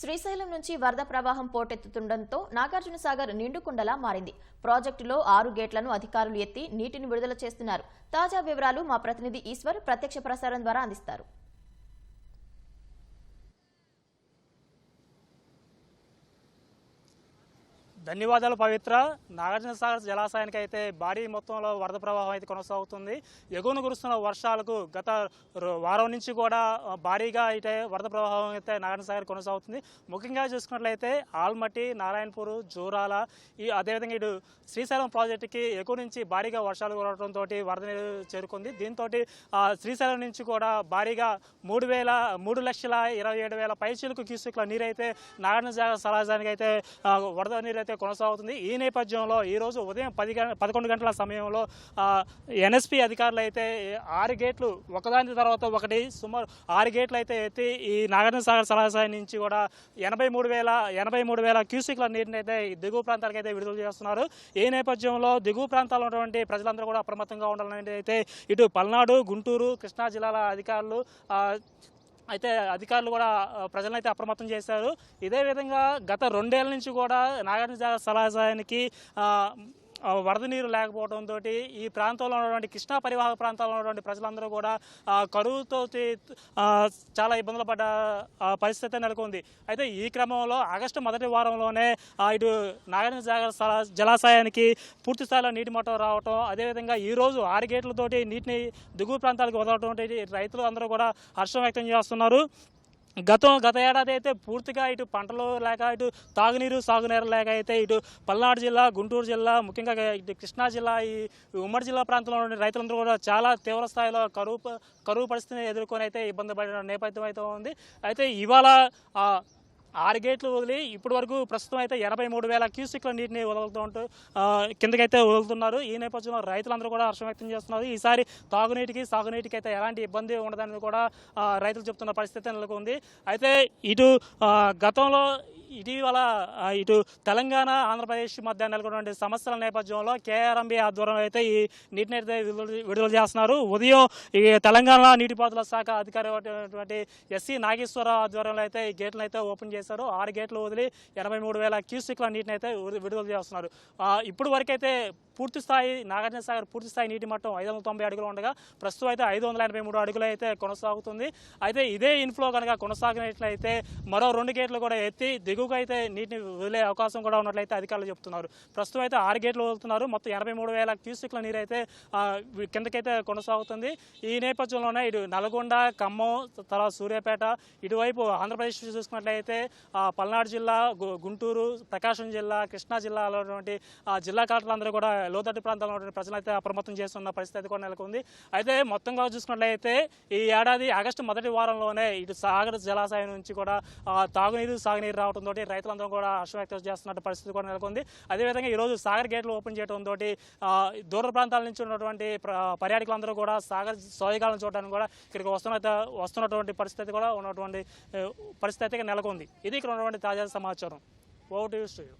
శ్రీశైలం నుంచి వరద ప్రవాహం పోటెత్తుతుండటంతో నాగార్జున సాగర్ నిండుకుండలా మారింది. ప్రాజెక్టులో ఆరు గేట్లను అధికారులు ఎత్తి నీటిని విడుదల చేస్తున్నారు. తాజా వివరాలు మా ప్రతినిధి ఈశ్వర్ ప్రత్యక్ష ప్రసారం ద్వారా అందిస్తారు. ధన్యవాదాలు పవిత్ర. నాగార్జున సాగర్ జలాశయానికి అయితే భారీ మొత్తంలో వరద ప్రవాహం అయితే కొనసాగుతుంది. ఎగువన కురుస్తున్న వర్షాలకు గత రో- వారం నుంచి కూడా భారీగా అయితే వరద ప్రవాహం అయితే నాగార్జున సాగర్ కొనసాగుతుంది. ముఖ్యంగా చూసుకున్నట్లయితే ఆల్మట్టి నారాయణపూర్ జూరాల ఈ అదేవిధంగా ఇటు శ్రీశైలం ప్రాజెక్టుకి ఎగువ నుంచి భారీగా వర్షాలు కురవడంతో వరద నీరు చేరుకుంది. దీంతో శ్రీశైలం నుంచి కూడా భారీగా మూడు వేల మూడు లక్షల ఇరవై ఏడు వేల పైచీలకు క్యూసెక్ల నీరు అయితే నాగార్జున సాగర్ జలాశయానికి అయితే వరద నీరు అయితే కొనసాగుతుంది. ఈ నేపథ్యంలో ఈరోజు ఉదయం పది పదకొండు గంటల సమయంలో ఎన్ఎస్పి అధికారులు అయితే ఆరు గేట్లు ఒకదాని తర్వాత ఒకటి సుమారు ఆరు గేట్లు అయితే ఎత్తి ఈ నాగార్జున సాగర్ జలాశయం నుంచి కూడా ఎనభై మూడు వేల ఎనభై మూడు వేల క్యూసిక్ల నీటిని అయితే దిగువ ప్రాంతాలకు అయితే విడుదల చేస్తున్నారు. ఈ నేపథ్యంలో దిగువ ప్రాంతాల్లో ఉన్నటువంటి ప్రజలందరూ కూడా అప్రమత్తంగా ఉండాలని అయితే ఇటు పల్నాడు గుంటూరు కృష్ణా జిల్లాల అధికారులు అయితే అధికారులు కూడా ప్రజలనైతే ప్రజలను అయితే అప్రమత్తం చేశారు. ఇదే విధంగా గత రెండేళ్ళ నుంచి కూడా నాగార్జున సాగర్ వరద నీరు లేకపోవడంతో ఈ ప్రాంతంలో ఉన్నటువంటి కృష్ణా పరివాహక ప్రాంతాల్లో ఉన్నటువంటి ప్రజలందరూ కూడా కరువుతో చాలా ఇబ్బందులు పడ్డ పరిస్థితి నెలకొంది. అయితే ఈ క్రమంలో ఆగస్టు మొదటి వారంలోనే ఇటు నాగార్జున సాగర్ జలాశయానికి పూర్తి స్థాయిలో నీటి మట్టం రావటం అదేవిధంగా ఈరోజు ఆరు గేట్లతోటి నీటిని దిగువ ప్రాంతాలకు వదలటం రైతులు అందరూ కూడా హర్షం వ్యక్తం చేస్తున్నారు. గతం గత ఏడాది అయితే పూర్తిగా ఇటు పంటలు లేక ఇటు తాగునీరు సాగునీరు లేక అయితే ఇటు పల్నాడు జిల్లా గుంటూరు జిల్లా ముఖ్యంగా ఇటు కృష్ణా జిల్లా ఈ ఉమ్మడి జిల్లా ప్రాంతంలో ఉండే రైతులందరూ కూడా చాలా తీవ్ర స్థాయిలో కరువు కరువు పరిస్థితిని ఎదుర్కొని అయితే ఇబ్బంది పడిన నేపథ్యం అయితే ఉంది. అయితే ఇవాళ ఆరు గేట్లు వదిలి ఇప్పటి వరకు ప్రస్తుతం అయితే ఎనభై మూడు వేల క్యూసిక్ల నీటిని వదులుతుంటూ ఉంటూ కిందకైతే వదులుతున్నారు. ఈ నేపథ్యంలో రైతులందరూ కూడా హర్షం వ్యక్తం చేస్తున్నారు. ఈసారి తాగునీటికి సాగునీటికి అయితే ఎలాంటి ఇబ్బంది ఉండదని కూడా రైతులు చెప్తున్న పరిస్థితి నెలకొంది. అయితే ఇటు గతంలో ఇటీవల ఇటు తెలంగాణ ఆంధ్రప్రదేశ్ మధ్య నెలకొన్నటువంటి సమస్యల నేపథ్యంలో కేఆర్ఎంబీ ఆధ్వర్యంలో అయితే ఈ నీటిని అయితే విడుదల విడుదల చేస్తున్నారు. ఉదయం ఈ తెలంగాణ నీటిపారుదల శాఖ అధికారి అయినటువంటి ఎస్సీ నాగేశ్వరరావు ఆధ్వర్యంలో అయితే ఈ గేట్లను అయితే ఓపెన్ చేశారు. ఆరు గేట్లు వదిలి ఎనభై మూడు వేల క్యూసిక్ల నీటిని అయితే విడుదల చేస్తున్నారు. ఇప్పుడు వరకైతే పూర్తి స్థాయి నాగార్జున సాగర్ పూర్తి స్థాయి నీటి మట్టం ఐదు వందల తొంభై అడుగులు ఉండగా ప్రస్తుతం అయితే ఐదు వందల ఎనభై మూడు అడుగులు అయితే కొనసాగుతుంది. అయితే ఇదే ఇన్ఫ్లో కనుక కొనసాగినట్లయితే మరో రెండు గేట్లు కూడా ఎత్తి దిగువకు అయితే నీటిని వదిలే అవకాశం కూడా ఉన్నట్లయితే అధికారులు చెప్తున్నారు. ప్రస్తుతం అయితే ఆరు గేట్లు వదులుతున్నారు. మొత్తం ఎనభై మూడు వేల క్యూసిక్ల నీరు అయితే కిందకైతే కొనసాగుతుంది. ఈ నేపథ్యంలోనే ఇటు నల్గొండ ఖమ్మం తర్వాత సూర్యాపేట ఇటువైపు ఆంధ్రప్రదేశ్ చూసుకున్నట్లయితే పల్నాడు జిల్లా గు- గుంటూరు ప్రకాశం జిల్లా కృష్ణా జిల్లాలో ఉన్నటువంటి జిల్లా జిల్లా కలెక్టర్లందరూ కూడా లోతట్టు ప్రాంతాల్లో ఉన్నటువంటి ప్రజలైతే అప్రమత్తం చేస్తున్న పరిస్థితి కూడా నెలకొంది. అయితే మొత్తంగా చూసుకున్నట్లయితే ఈ ఏడాది ఆగస్టు మొదటి వారంలోనే ఇటు సాగర జలాశయం నుంచి కూడా తాగునీరు సాగునీరు రావడంతో రైతులందరూ కూడా హర్షం వ్యక్తం చేస్తున్న పరిస్థితి కూడా నెలకొంది. అదేవిధంగా ఈరోజు సాగర్ గేట్లు ఓపెన్ చేయడంతో దూర ప్రాంతాల నుంచి ఉన్నటువంటి పర్యాటకులందరూ కూడా సాగర్ సోయగాలను చూడడానికి కూడా ఇక్కడికి వస్తున్న వస్తున్నటువంటి పరిస్థితి కూడా ఉన్నటువంటి పరిస్థితి అయితే నెలకొంది. ఇది ఇక్కడ ఉన్నటువంటి తాజా సమాచారం. Vote studio.